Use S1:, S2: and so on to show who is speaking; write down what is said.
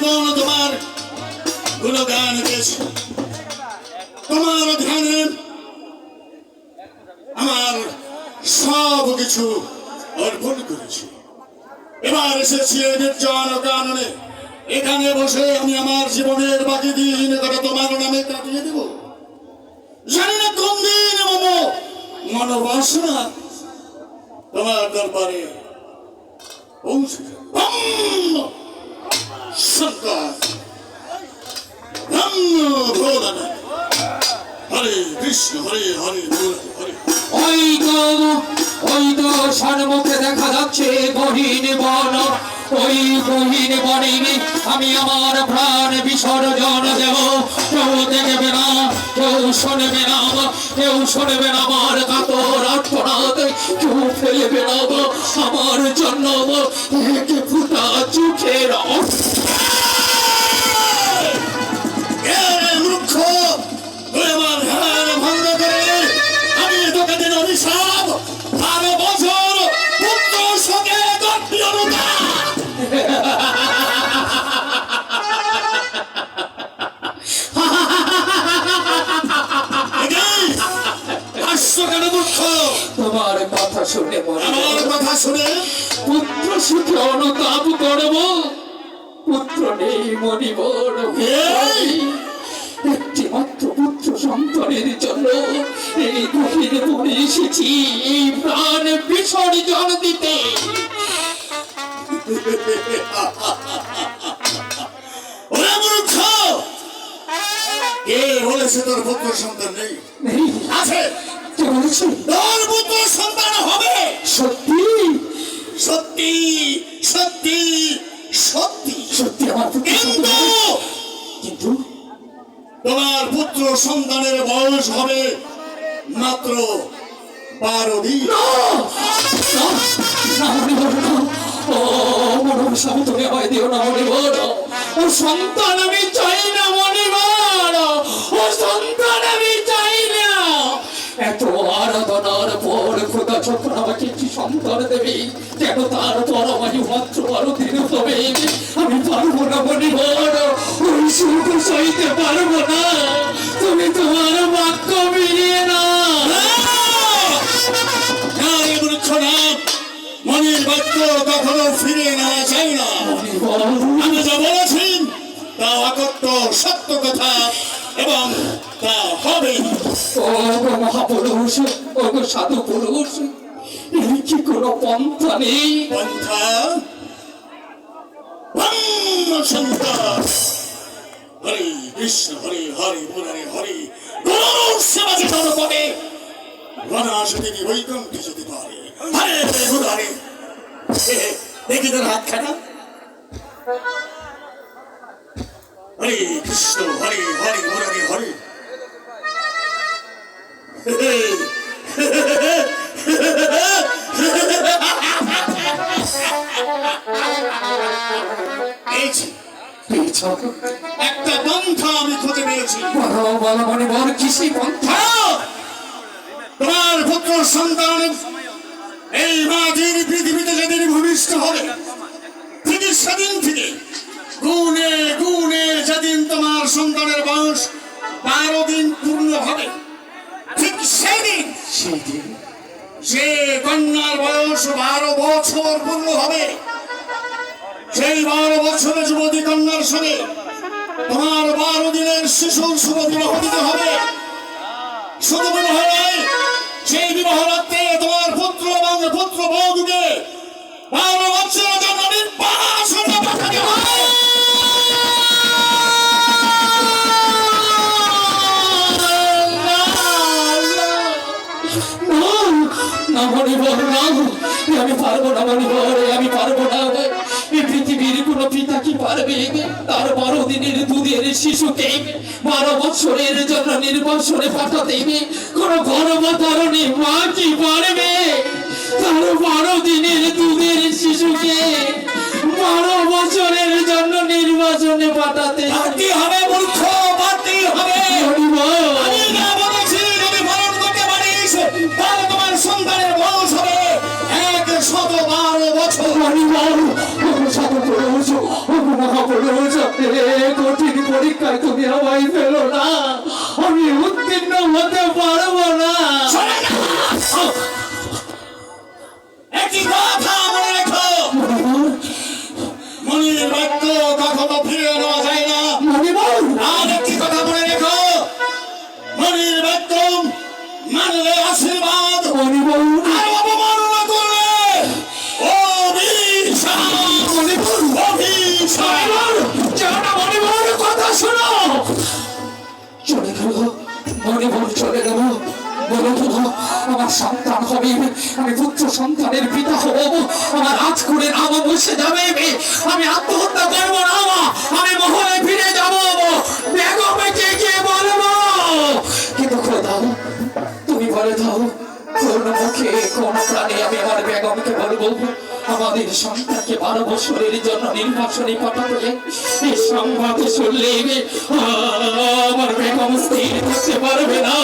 S1: জীবন তোমার গুণগান গেছি তোমার ধ্যানে আমার সব কিছু অর্পণ করেছি। এবার এসেছি নির্জন কাননে। এখানে বসে আমি আমার জীবনের বাকি দিন কটা তোমার নামে কাটিয়ে দেব। জানি না কোন দিন মম মনোবাসনা তোমার দরবারে পৌঁছে
S2: তো সন্মুখে দেখা যাচ্ছে গহীন বন। ওই গহীন বনে আমি আমার প্রাণ বিসর্জন দেব। কেউ দেখবে না, কেউ শুনবে না, কেউ শুনবে না আমার কাতর আত্মনাদ কেউ ফেলবে না আমার জন্য এক ফুটা চোখের অস্ত্র শুনে মনে
S1: আমার কথা শুনে
S2: পুত্র সুখে অনুতাপ করব। পুত্র নেই মনিবর
S1: এই!
S2: একটি মাত্র পুত্র সন্তানের জন্য এই গভীর বনে এসেছি এই প্রাণ বিসর্জন দিতে।
S1: ওরে মূর্খ! কে বলেছে তোর পুত্র সন্তান নেই। আছে।
S2: বলেছে?
S1: তোর পুত্র সন্তান হবে।
S2: সত্যি?
S1: সত্যি সত্যি সত্যি।
S2: সত্যি আমার
S1: কিন্তু
S2: কিন্তু?
S1: তোমার পুত্র সন্তানের বয়স হবে মাত্র বারো দিন।
S2: ও স্বামী তুমি আমায় দিও না ও সন্তান আমি চাই না। সন্তান দেবে কেন তারপর আমাকে মাত্র বারো দিন হবে আমি পারব না মনিবর ওই সুখ সইতে পারব না। তুমি তোমার বাক্য মিলিয়ে না
S1: মনির বাক্য কখনো ফিরে নেওয়া যায় না। আমি যা বলেছি, তা অকট্ট সত্য কথা, এবং তা হবে
S2: ও মহাপুরুষ, ও সাধু পুরুষ কোনো পন্থা নেই।
S1: হরে কৃষ্ণ, হরে হরে মুরারে দেখি তোর হাত খানা হরে কৃষ্ণ, হরে হরে মুরারে হরে। একটা পন্থা আমি খুঁজে পেয়েছি।
S2: বলো বলো মনে বল কিসি পন্থা?
S1: তোমার পুত্র সন্তান এই মাঝির পৃথিবীতে যেদিন ভূমিষ্ঠ হবে ঠিক সেদিন থেকে গুনে গুনে যেদিন তোমার সন্তানের বয়স বারো দিন পূর্ণ হবে ঠিক সেদিন
S2: সেই দিন।
S1: যে কন্যার বয়স বারো বছর পূর্ণ হবে সেই বারো বছরের যুবতী কন্যার সঙ্গে তোমার বারো দিনের শিশুর শুভ বিবাহ দিতে হবে শুধু বিবাহ নয় সেই বিবাহ রাত্রে তোমার পুত্র এবং পুত্র বধূকে বারো বছরের জন্য নির্বাসনে পাঠাতে হবে
S2: না না মনে বল না এ আমি পারব না মনে আমি পারব না কোন পিতা কি পারবে। তার বারো দিনের দুধের শিশুকে বারো বছরের জন্য নির্বাসনে পাঠাতে কোনো মা কি পারবে। তার বারো দিনের দুধের শিশুকে বারো বছরের জন্য নির্বাচনে পাঠাতে
S1: হবে।
S2: কঠিন পরীক্ষায় তুমি আমায় ফেলো না। আমি উত্তীর্ণ হতে পারব না!
S1: একটি কথা মনে রেখো। মনির বাক্য কখনো ফিরে
S2: চলে গেল আমি আত্মহত্যা করব না আমি মহলে ফিরে যাব। বেগমকে গিয়ে বলব। কিন্তু খোদা তুমি বলে দাও, কোন মুখে, কোন প্রাণে আমি আমার বেগমকে বলব। আমাদের সন্তানকে বারো বছরের জন্য নির্বাচনী পাঠাতে এই সংবাদ শুনলে আমার বেগম স্থির থাকতে পারবে না।